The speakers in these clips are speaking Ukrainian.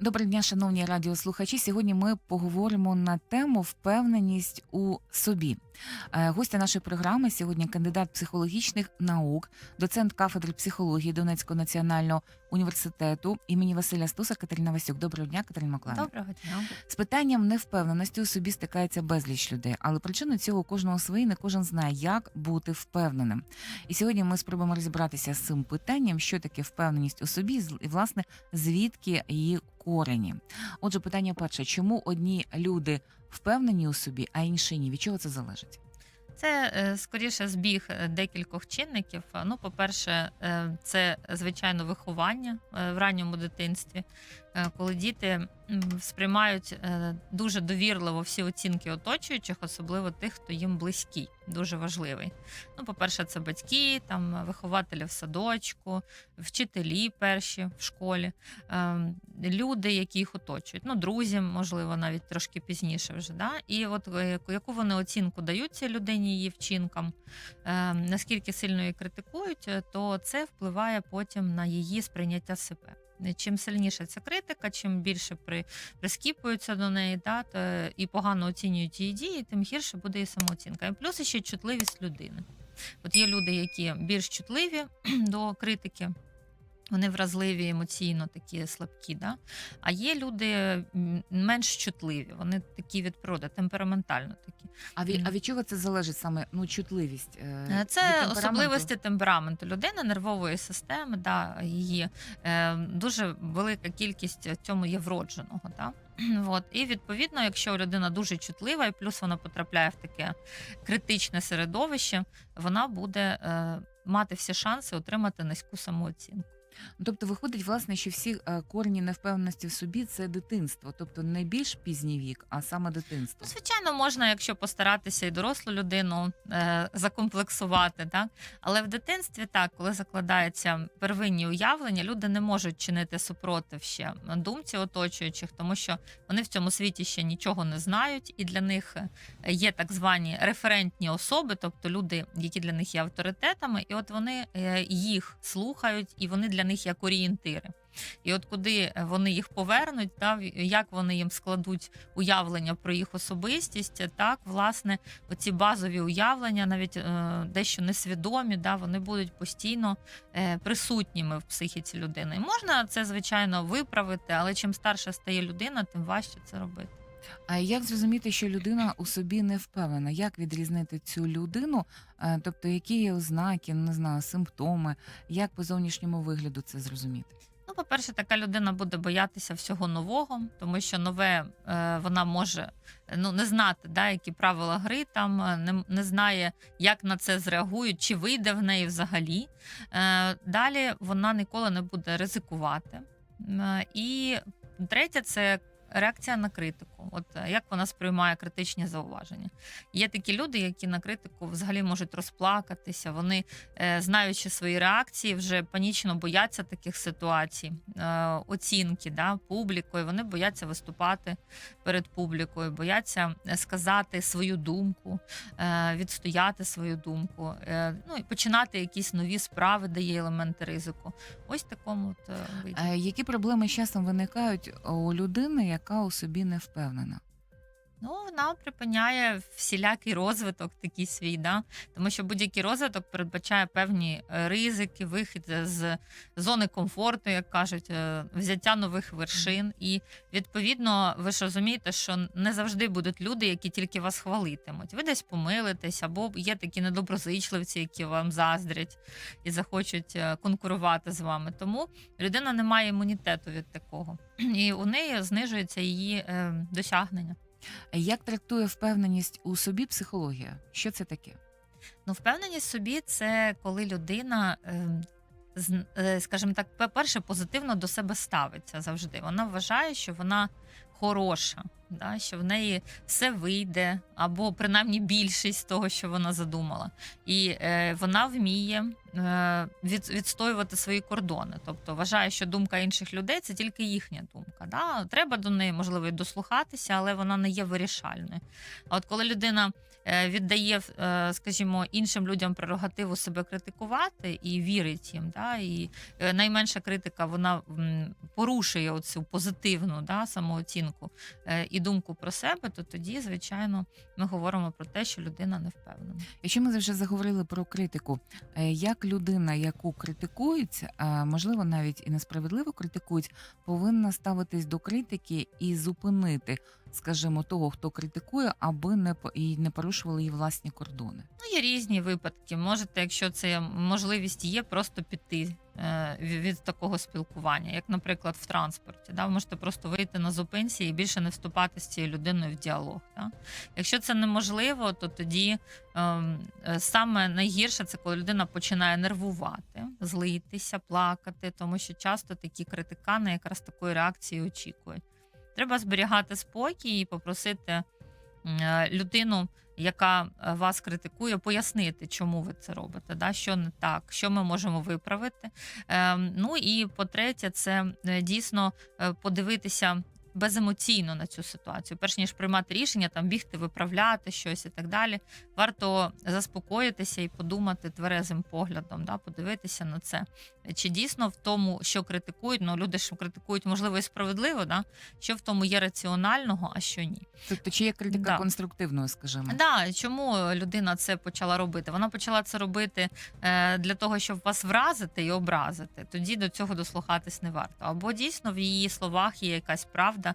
Доброго дня, шановні радіослухачі. Сьогодні ми поговоримо на тему впевненість у собі. Е, Гостя нашої програми сьогодні кандидат психологічних наук, доцент кафедри психології Донецького національного університету імені Василя Стуса Катерина Васюк. Доброго дня, Катерина Миколаївна. Доброго дня. З питанням невпевненості у собі стикається безліч людей, але причини цього кожного свої, не кожен знає, як бути впевненим. І сьогодні ми спробуємо розібратися з цим питанням, що таке впевненість у собі, і власне звідки її корені. Отже, питання перше: чому одні люди впевнені у собі, а інші ні? Від чого це залежить? Це е, скоріше збіг е, декількох чинників. Ну, по-перше, е, це звичайно виховання в ранньому дитинстві, коли діти сприймають е, дуже довірливо всі оцінки оточуючих, особливо тих, хто їм близький, дуже важливий. Ну, по-перше, це батьки, там вихователі в садочку, вчителі перші в школі, е, люди, які їх оточують, ну, друзі, можливо, навіть трошки пізніше вже. Да? І от е, яку- вони оцінку дають цій людині, її вчинкам, е, наскільки сильно її критикують, е, то це впливає потім на її сприйняття себе. Чим сильніша ця критика, чим більше при, прискіпуються до неї, да, е, і погано оцінюють її дії, тим гірше буде і самооцінка. І плюс ще чутливість людини. От є люди, які більш чутливі до критики, вони вразливі, емоційно такі слабкі. Да? А є люди менш чутливі, вони такі від природи, темпераментально такі. А від, а від чого це залежить саме ну чутливість? е, Е, Це темпераменту? особливості темпераменту людини, нервової системи, да, її е, дуже велика кількість цьому є вродженого. Да? От. І відповідно, якщо людина дуже чутлива, і плюс вона потрапляє в таке критичне середовище, вона буде е, мати всі шанси отримати низьку самооцінку. Ну, Тобто виходить, власне, що всі е, корені невпевненості в собі це дитинство, тобто не більш пізній вік, а саме дитинство. Ну, звичайно, можна, якщо постаратися і дорослу людину е, закомплексувати, так але в дитинстві так, коли закладаються первинні уявлення, люди не можуть чинити супротив ще думці оточуючих, тому що вони в цьому світі ще нічого не знають, і для них е, є так звані референтні особи, тобто люди, які для них є авторитетами, і от вони е, їх слухають, і вони для них як орієнтири. І от куди вони їх повернуть, та як вони їм складуть уявлення про їх особистість, так власне оці базові уявлення, навіть е, дещо несвідомі, да, вони будуть постійно е, присутніми в психіці людини. І можна це звичайно виправити, але чим старша стає людина, тим важче це робити. А як зрозуміти, що людина у собі не впевнена? Як відрізнити цю людину? Е, Тобто, які є ознаки, не знаю, симптоми, як по зовнішньому вигляду це зрозуміти? Ну, по-перше, така людина буде боятися всього нового, тому що нове е, вона може ну, не знати, да, які правила гри там, е, не, не знає, як на це зреагують, чи вийде в неї взагалі. Е, далі вона ніколи не буде ризикувати. Е, і третє це. Реакція на критику, от е, як вона сприймає критичні зауваження. Є такі люди, які на критику взагалі можуть розплакатися. Вони, е, знаючи свої реакції, вже панічно бояться таких ситуацій, е, оцінки да, публікою. Вони бояться виступати перед публікою, бояться сказати свою думку, відстояти свою думку, ну і починати якісь нові справи, де є елементи ризику. Ось такому от е, виді. Е, Які проблеми часом виникають у людини, яка у собі не впевнена? うなの。Ну, вона припиняє всілякий розвиток такий свій, да? тому що будь-який розвиток передбачає певні е, ризики, вихід з зони комфорту, як кажуть, е, взяття нових вершин. І відповідно, ви ж розумієте, що не завжди будуть люди, які тільки вас хвалитимуть. Ви десь помилитесь, або є такі недоброзичливці, які вам заздрять і захочуть е, конкурувати з вами. Тому людина не має імунітету від такого, і у неї знижується її досягнення. Як трактує впевненість у собі психологія? Що це таке? Ну, впевненість в собі це коли людина, ем, е, скажімо так, по-перше, позитивно до себе ставиться завжди. Вона вважає, що вона хороша, да, що в неї все вийде, або принаймні більшість того, що вона задумала. І е, вона вміє е, від, відстоювати свої кордони. Тобто вважає, що думка інших людей це тільки їхня думка. Да? Треба до неї, можливо, і дослухатися, але вона не є вирішальною. А от коли людина е, віддає, е, скажімо, іншим людям прерогативу себе критикувати і вірить їм, да? і е, найменша критика вона порушує оцю позитивну да, самооцінку е, і думку про себе, то тоді, звичайно, ми говоримо про те, що людина не впевнена. Якщо ми вже заговорили про критику, е, як людина, яку критикують, е, можливо, навіть і несправедливо критикують, повинна ставитись до критики і зупинити, скажімо, того, хто критикує, аби не і не порушували її власні кордони. Ну, є різні випадки. Можете, якщо це можливість є, просто піти е, від такого спілкування, як, наприклад, в транспорті. Да? Ви можете просто вийти на зупинці і більше не вступати з цією людиною в діалог. Да? Якщо це неможливо, то тоді ем, е, саме найгірше це коли людина починає нервувати, злитися, плакати, тому що часто такі критикани якраз такої реакції очікують. Треба зберігати спокій і попросити е, людину, яка е, вас критикує, пояснити, чому ви це робите, да? що не так, що ми можемо виправити. Ем, ну і по-третє, це е, дійсно подивитися. Беземоційно на цю ситуацію, перш ніж приймати рішення, там бігти, виправляти щось і так далі. Варто заспокоїтися і подумати тверезим поглядом, да, подивитися на це. Чи дійсно в тому, що критикують, ну люди ж критикують, можливо, і справедливо, да, що в тому є раціонального, а що ні. Тобто, чи є критика Да. конструктивною, скажімо? Да, чому людина це почала робити? Вона почала це робити е, для того, щоб вас вразити і образити. Тоді до цього дослухатись не варто. Або дійсно в її словах є якась правда,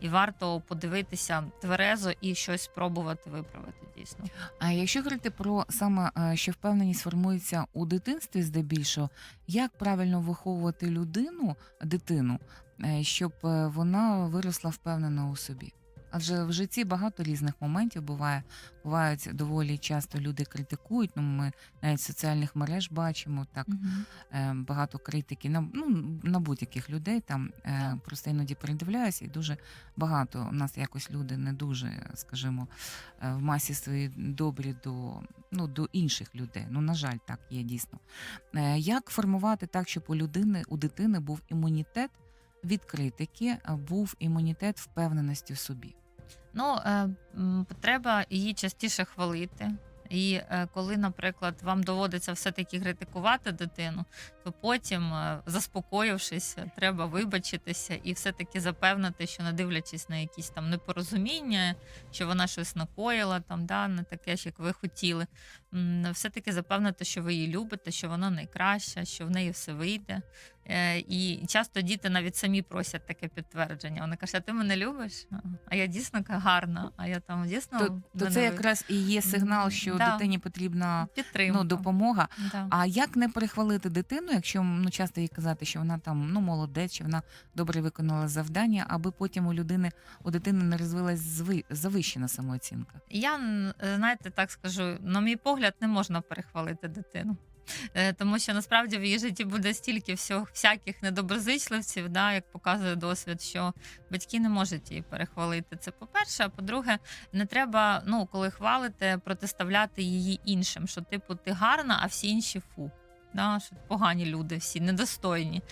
і варто подивитися тверезо і щось спробувати виправити. Дійсно. А якщо говорити про саме е, що впевненість формується у дитинстві, здебільшого, як правильно виховувати людину, дитину, е, щоб е, вона виросла впевнена у собі? Адже в житті багато різних моментів буває. Бувають доволі часто люди критикують. Ну, ми навіть в соціальних мереж бачимо так е, багато критики на ну на будь-яких людей. Там е, просто іноді передивляюся, і дуже багато у нас якось люди не дуже, скажімо, е, в масі своїй добрі до ну до інших людей. Ну на жаль, так є дійсно. Е, як формувати так, щоб у людини у дитини був імунітет від критики, був імунітет впевненості в собі? Ну, е, треба її частіше хвалити. І е, коли, наприклад, вам доводиться все-таки критикувати дитину, то потім, е, заспокоївшись, треба вибачитися і все-таки запевнити, що не дивлячись на якісь там непорозуміння, що вона щось накоїла, там да не таке ж, як ви хотіли. Все-таки запевнити, що ви її любите, що вона найкраща, що в неї все вийде. Е, І часто діти навіть самі просять таке підтвердження. Вони кажуть, а ти мене любиш? А я дійсно гарна, а я там дійсно То, то це якраз і є сигнал, що Да. дитині потрібна підтримка. ну, допомога. Да. А як не перехвалити дитину, якщо ну часто їй казати, що вона там ну молодець, що вона добре виконала завдання, аби потім у людини у дитини не розвилась зви, завищена самооцінка? Я знаєте, так скажу, на мій погляд, не можна перехвалити дитину. Е, Тому що насправді в її житті буде стільки всього, всяких недоброзичливців, да, як показує досвід, що батьки не можуть її перехвалити. Це по-перше. А по-друге, не треба, ну, коли хвалите, протиставляти її іншим, що типу ти гарна, а всі інші фу. Да, що погані люди, всі недостойні.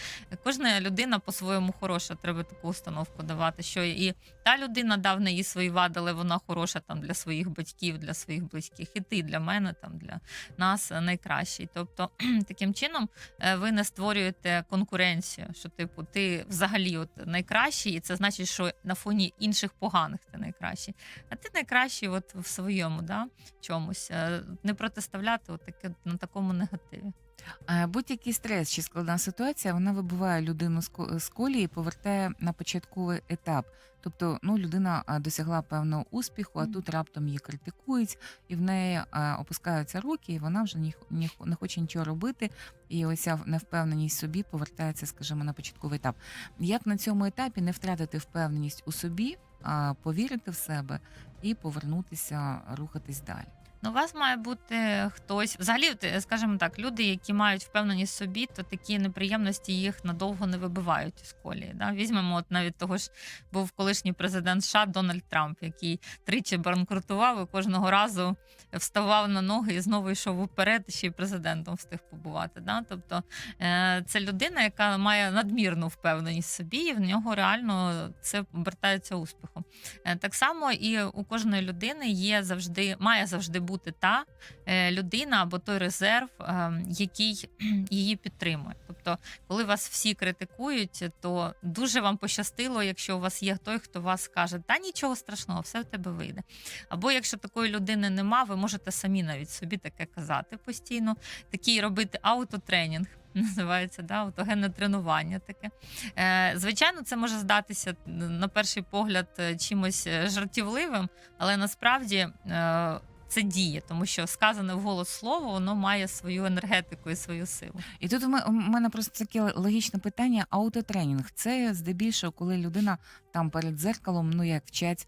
Кожна людина по-своєму хороша, треба таку установку давати. Що і та людина дав неї свої вади, але вона хороша там для своїх батьків, для своїх близьких, і ти для мене, там для нас найкращий. Тобто, таким чином е, ви не створюєте конкуренцію, що типу ти взагалі от найкращий, і це значить, що на фоні інших поганих ти найкращий. А ти найкращий от в своєму да, чомусь. Е, Не протиставляти от таке на такому негативі. Будь-який стрес чи складна ситуація, вона вибиває людину з ко- з колії, і повертає на початковий етап. Тобто, ну людина досягла певного успіху, а тут раптом її критикують, і в неї опускаються руки, і вона вже не хоче нічого робити. І оця невпевненість собі повертається, скажімо, на початковий етап. Як на цьому етапі не втратити впевненість у собі, а повірити в себе і повернутися, рухатись далі? Ну, у вас має бути хтось. Взагалі, е, скажімо так, люди, які мають впевненість собі, то такі неприємності їх надовго не вибивають із колії. Да? Візьмемо, от навіть того ж був колишній президент США Дональд Трамп, який тричі банкрутував і кожного разу вставав на ноги і знову йшов уперед, ще й президентом встиг побувати. Да? Тобто е, це людина, яка має надмірну впевненість собі, і в нього реально це обертається успіхом. Е, Так само і у кожної людини є завжди, має завжди бути та е, людина або той резерв, е, який її підтримує. Тобто, коли вас всі критикують, то дуже вам пощастило, якщо у вас є той, хто вас скаже, та нічого страшного, все в тебе вийде. Або якщо такої людини нема, ви можете самі навіть собі таке казати постійно, такий робити аутотренінг. Називається да, автогенне тренування таке. Е, звичайно, це може здатися на перший погляд е, чимось е, жартівливим, але насправді це діє, тому що сказане в голос слово воно має свою енергетику і свою силу. І тут у мене просто таке логічне питання: аутотренінг. Це здебільшого, коли людина там перед дзеркалом, ну як вчать,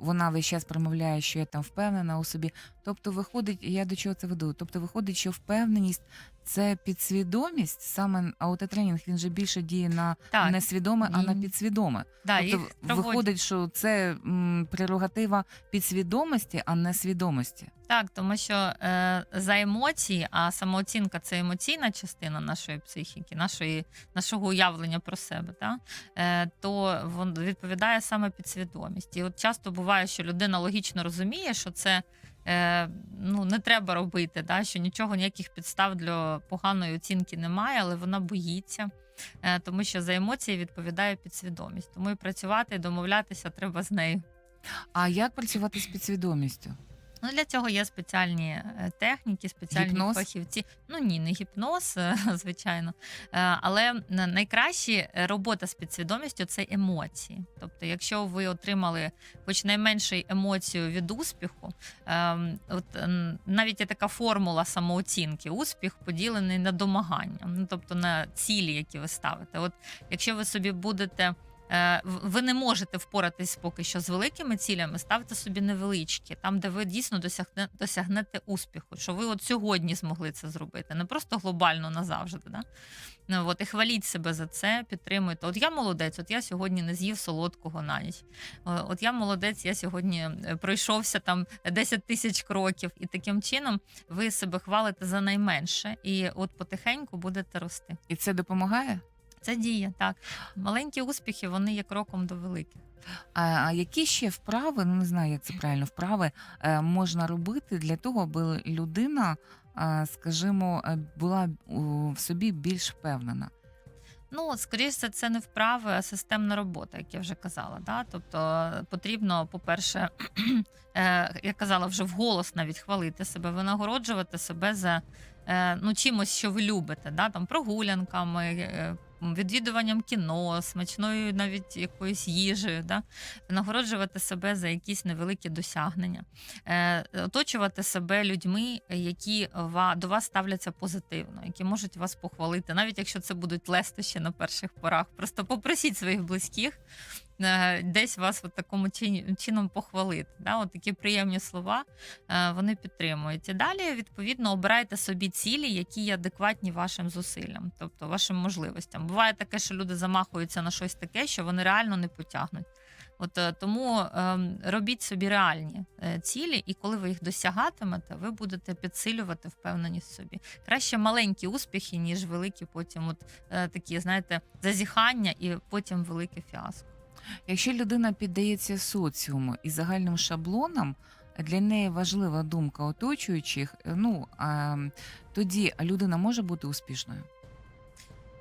вона весь час промовляє, що я там впевнена у собі. Тобто, виходить, я до чого це веду? Тобто, виходить, що впевненість це підсвідомість. Саме аутотренінг він же більше діє на Так, не свідоме, а на підсвідоме. да, тобто виходить, що це м, прерогатива підсвідомості, а не свідомості. Так, тому що е, за емоції, а самооцінка це емоційна частина нашої психіки, нашої, нашого уявлення про себе, та? Е, то він відповідає саме підсвідомість. І от часто буває, що людина логічно розуміє, що це е, ну, не треба робити, да? що нічого, ніяких підстав для поганої оцінки немає, але вона боїться. е, Тому що за емоції відповідає підсвідомість. Тому і працювати, і домовлятися треба з нею. А як працювати з підсвідомістю? Ну, для цього є спеціальні е, техніки, спеціальні Гіпноз? фахівці. Ну ні, не гіпноз, е, звичайно. Е, Але на- найкраще робота з підсвідомістю це емоції. Тобто, якщо ви отримали хоч найменшу емоцію від успіху, ем, от навіть є така формула самооцінки: успіх поділений на домагання, ну тобто на цілі, які ви ставите. От якщо ви собі будете. Е, Ви не можете впоратись поки що з великими цілями, ставте собі невеличкі, там, де ви дійсно досягне, досягнете успіху, що ви от сьогодні змогли це зробити, не просто глобально назавжди. Да? Ну, от, і хваліть себе за це, підтримуйте. От я молодець, от я сьогодні не з'їв солодкого на ніч. От я молодець, я сьогодні е, пройшовся там 10 тисяч кроків, і таким чином ви себе хвалите за найменше, і от потихеньку будете рости. І це допомагає? Це діє так. Маленькі успіхи вони є кроком до великих. А, які ще вправи, ну не знаю, як це правильно, вправи е, можна робити для того, аби людина, е, скажімо, е, була в собі більш впевнена? Ну, скоріше, це не вправи, а системна робота, як я вже казала. Да? Тобто потрібно, по-перше, я казала, вже вголос навіть хвалити себе, винагороджувати себе за ну, чимось, що ви любите, да? там, прогулянками, відвідуванням кіно, смачною навіть якоюсь їжею, да? нагороджувати себе за якісь невеликі досягнення, е, оточувати себе людьми, які до вас ставляться позитивно, які можуть вас похвалити, навіть якщо це будуть лестощі на перших порах. Просто попросіть своїх близьких десь вас от такому чином похвалити. Да? От такі приємні слова е, вони підтримують. І далі, відповідно, обирайте собі цілі, які є адекватні вашим зусиллям, тобто вашим можливостям. Буває таке, що люди замахуються на щось таке, що вони реально не потягнуть. От е, тому ем, робіть собі реальні е, цілі, і коли ви їх досягатимете, ви будете підсилювати впевненість в собі. Краще маленькі успіхи, ніж великі потім, от е, такі, знаєте, зазіхання і потім велике фіаско. Якщо людина піддається соціуму і загальним шаблонам, для неї важлива думка оточуючих, е, ну а, тоді людина може бути успішною.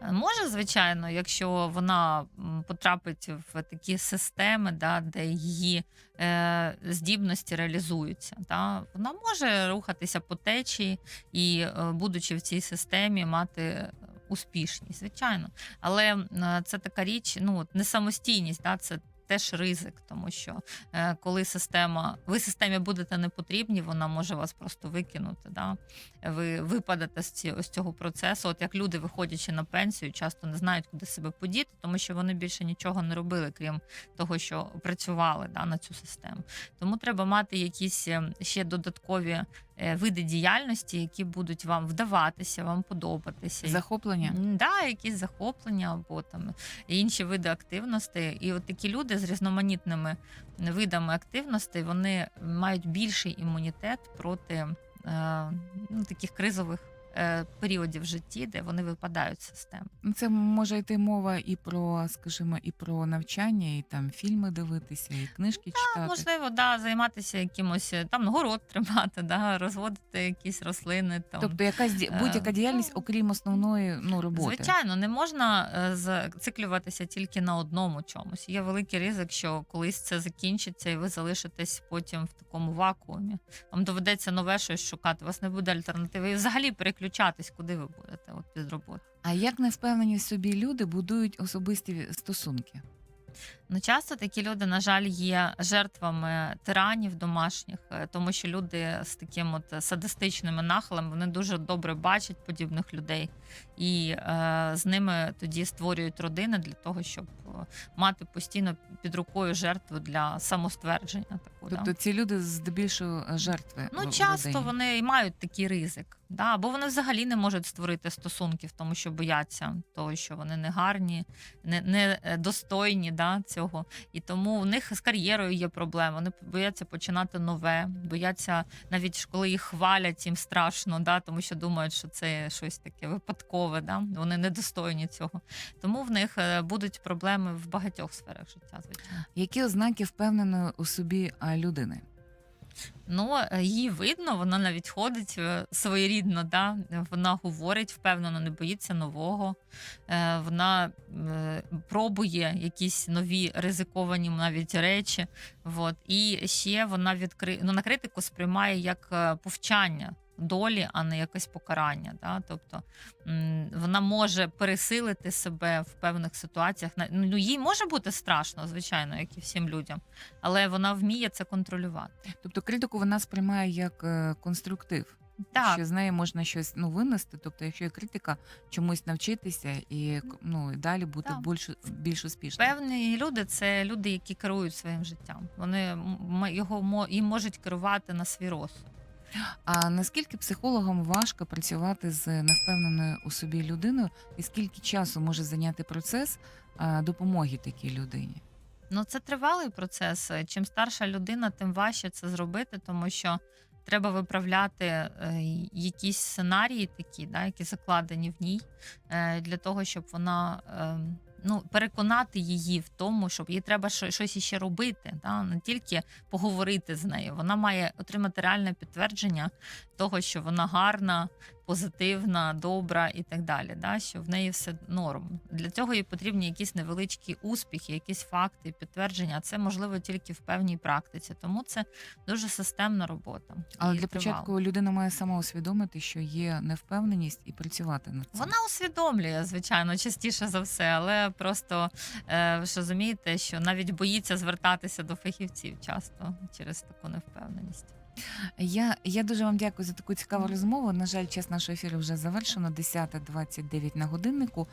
Е, Може, звичайно, якщо вона потрапить в такі системи, да, де її е, здібності реалізуються, да, вона може рухатися по течії і, е, будучи в цій системі, мати успішність, звичайно. Але е, це така річ, ну, от не самостійність, да, це теж ризик, тому що е, коли система, ви системі будете не потрібні, вона може вас просто викинути. Да? Ви випадете з з цього процесу. От як люди, виходячи на пенсію, часто не знають, куди себе подіти, тому що вони більше нічого не робили, крім того, що працювали да, на цю систему. Тому треба мати якісь е, ще додаткові види діяльності, які будуть вам вдаватися, вам подобатися. Захоплення. М, Да, якісь захоплення або там інші види активності. І от такі люди з різноманітними видами активності вони мають більший імунітет проти е, ну, таких кризових е, періодів в житті, де вони випадають з системи. Ну, Це може йти мова і про, скажімо, і про навчання, і там фільми дивитися, і книжки читати. Можливо, да, займатися якимось е, там город тримати, да, розводити якісь рослини. Там. Тобто якась Е, будь-яка діяльність, ну, окрім основної ну, роботи. Звичайно, не можна е, зациклюватися тільки на одному чомусь. Є великий ризик, що колись це закінчиться, і ви залишитесь потім в такому вакуумі. Вам доведеться нове щось шукати. У вас не буде альтернативи. І взагалі переключатись, куди ви будете от під роботу. А як невпевнені в собі люди будують особисті стосунки? Ну, часто такі люди, на жаль, є жертвами тиранів домашніх, е, тому що люди з таким от садистичними нахилами вони дуже добре бачать подібних людей і е, з ними тоді створюють родини для того, щоб е, мати постійно під рукою жертву для самоствердження. Таку, да. Тобто ці люди здебільшого жертви. Ну, часто родині. вони і мають такий ризик, да? або вони взагалі не можуть створити стосунків, тому що бояться того, що вони не гарні, не, не е, достойні да, цього. І тому у них з кар'єрою є проблеми. Вони бояться починати нове, бояться навіть коли їх хвалять, їм страшно, да, тому що думають, що це щось таке випадкове, да? вони недостойні цього. Тому в них е, будуть проблеми в багатьох сферах життя, звичайно. Які ознаки впевненої у собі людини? Ну, її видно, вона навіть ходить е, своєрідно, да? вона говорить впевнено, не боїться нового. Е, Вона е, пробує якісь нові ризиковані навіть речі. От. І ще вона відкри... ну, на критику сприймає як повчання долі, а не якесь покарання. Да? Тобто вона може пересилити себе в певних ситуаціях. Ну, їй може бути страшно, звичайно, як і всім людям, але вона вміє це контролювати. Тобто критику вона сприймає як е, конструктив, Так, що з неї можна щось ну, винести. Тобто, якщо є критика, чомусь навчитися і ну, і далі бути Так. більш, більш успішним. Певні люди це люди, які керують своїм життям. Вони його їм можуть керувати на свій розсуд. А наскільки психологам важко працювати з невпевненою у собі людиною, і скільки часу може зайняти процес допомоги такій людині? Ну це тривалий процес. Чим старша людина, тим важче це зробити, тому що треба виправляти е, якісь сценарії, такі, да, які закладені в ній, е, для того, щоб вона. Ну, переконати її в тому, щоб їй треба що- щось іще робити, да? не тільки поговорити з нею. Вона має отримати реальне підтвердження того, що вона гарна, позитивна, добра і так далі. Да? Що в неї все норм. Для цього їй потрібні якісь невеличкі успіхи, якісь факти, підтвердження. А Це можливо тільки в певній практиці. Тому це дуже системна робота. Але і для тривала. початку людина має сама усвідомити, що є невпевненість, і працювати над цим. Вона усвідомлює, звичайно, частіше за все, але просто е, ви ж розумієте, що навіть боїться звертатися до фахівців часто через таку невпевненість. Я, я дуже вам дякую за таку цікаву розмову. На жаль, час нашого ефіру вже завершено. 10.29 на годиннику.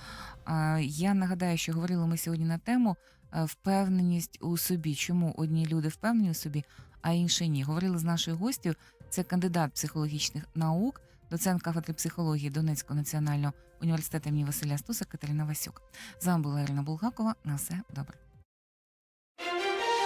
Я нагадаю, що говорили ми сьогодні на тему е, впевненість у собі. Чому одні люди впевнені у собі, а інші ні. Говорили з нашою гостю. Це кандидат психологічних наук, доцент кафедри психології Донецького національного університету імені Василя Стуса Катерина Васюк. З вами була Ірина Булгакова. На все добре.